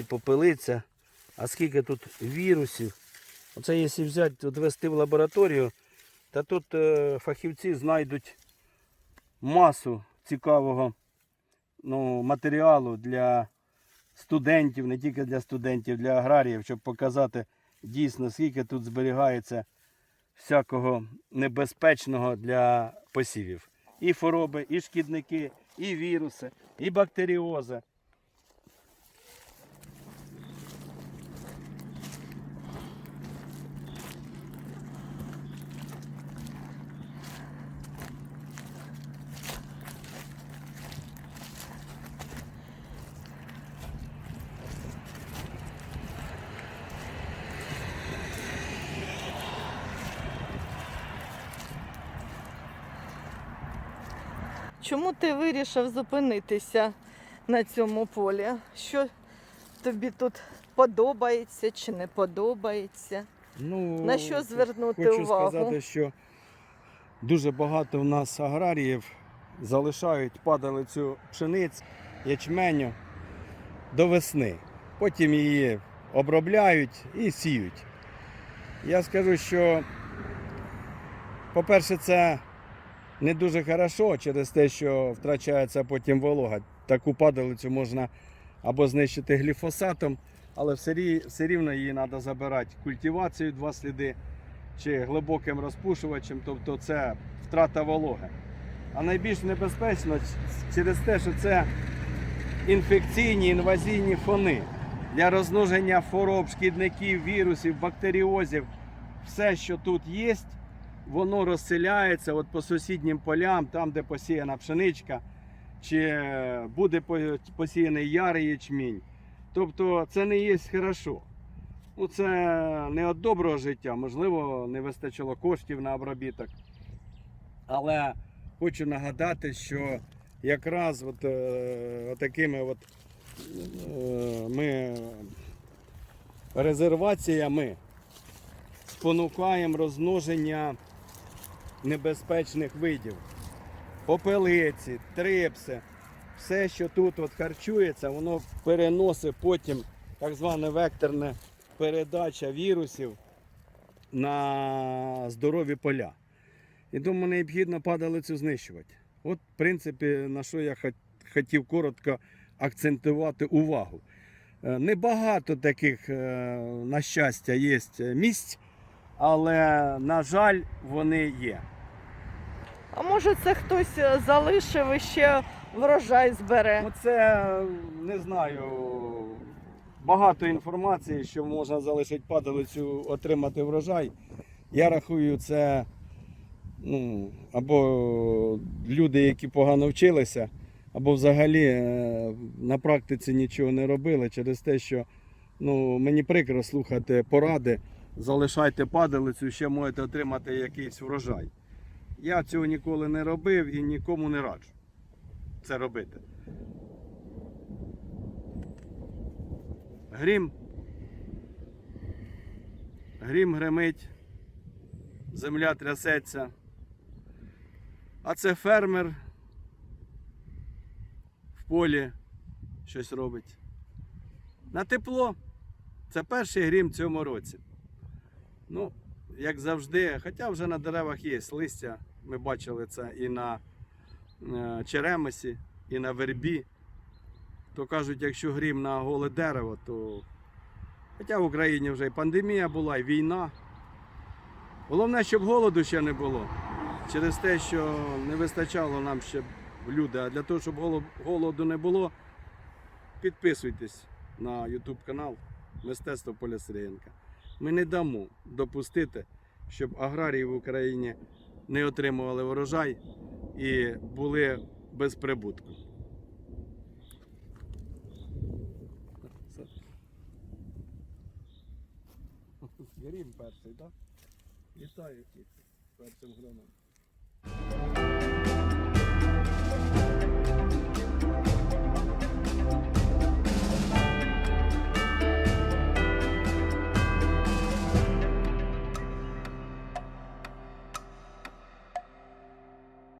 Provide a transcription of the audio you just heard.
місці попелиться. А скільки тут вірусів. Оце якщо взяти, відвести в лабораторію, та тут е, фахівці знайдуть масу цікавого ну, матеріалу для студентів, не тільки для студентів, для аграріїв, щоб показати дійсно, скільки тут зберігається всякого небезпечного для посівів. І хвороби, і шкідники, і віруси, і бактеріози. Чому ти вирішив зупинитися на цьому полі? Що тобі тут подобається чи не подобається? Ну, На що звернути хочу увагу? сказати, що дуже багато в нас аграріїв залишають падалицю пшениць, ячменю до весни. Потім її обробляють і сіють. Я скажу, що, по-перше, це не дуже хорошо через те, що втрачається потім волога. Таку падалицю можна або знищити гліфосатом, але все, рівно її треба забирати культивацією два сліди чи глибоким розпушувачем, тобто це втрата вологи. А найбільш небезпечно через те, що це інфекційні інвазійні фони для розмноження хвороб, шкідників, вірусів, бактеріозів. Все, що тут є, воно розселяється от по сусіднім полям, там, де посіяна пшеничка, чи буде посіяний ярий ячмінь. Тобто це не є хорошо. Ну, це не від доброго життя, можливо, не вистачило коштів на обробіток. Але хочу нагадати, що якраз от, е, такими от, е, ми резерваціями спонукаємо розмноження небезпечних видів. Попелиці, трипси, все, що тут от харчується, воно переносить потім так зване векторне передача вірусів на здорові поля. І тому необхідно падалицю знищувати. От, в принципі, на що я хотів коротко акцентувати увагу. Е, Небагато таких, е, на щастя, є місць, але, на жаль, вони є. А може це хтось е, залишив і ще врожай збере? Оце не знаю. Багато інформації, що можна залишити падалицю, отримати врожай. Я рахую, це ну, або люди, які погано вчилися, або взагалі е, на практиці нічого не робили через те, що ну, мені прикро слухати поради, залишайте падалицю, ще можете отримати якийсь врожай. Я цього ніколи не робив і нікому не раджу це робити. Грім. Грім гримить, земля трясеться. А це фермер в полі щось робить. На тепло. Це перший грім в цьому році. Ну, як завжди, хоча вже на деревах є листя, ми бачили це і на е, черемисі, і на вербі. То кажуть, якщо грім на голе дерево, то. Хоча в Україні вже і пандемія була, і війна. Головне, щоб голоду ще не було. Через те, що не вистачало нам ще люди. А для того, щоб голоду не було, підписуйтесь на YouTube канал Мистецтво Поля Сирієнка. Ми не дамо допустити, щоб аграрії в Україні не отримували врожай і були без прибутку. Грім перший, так? Вітаю тих першим громом.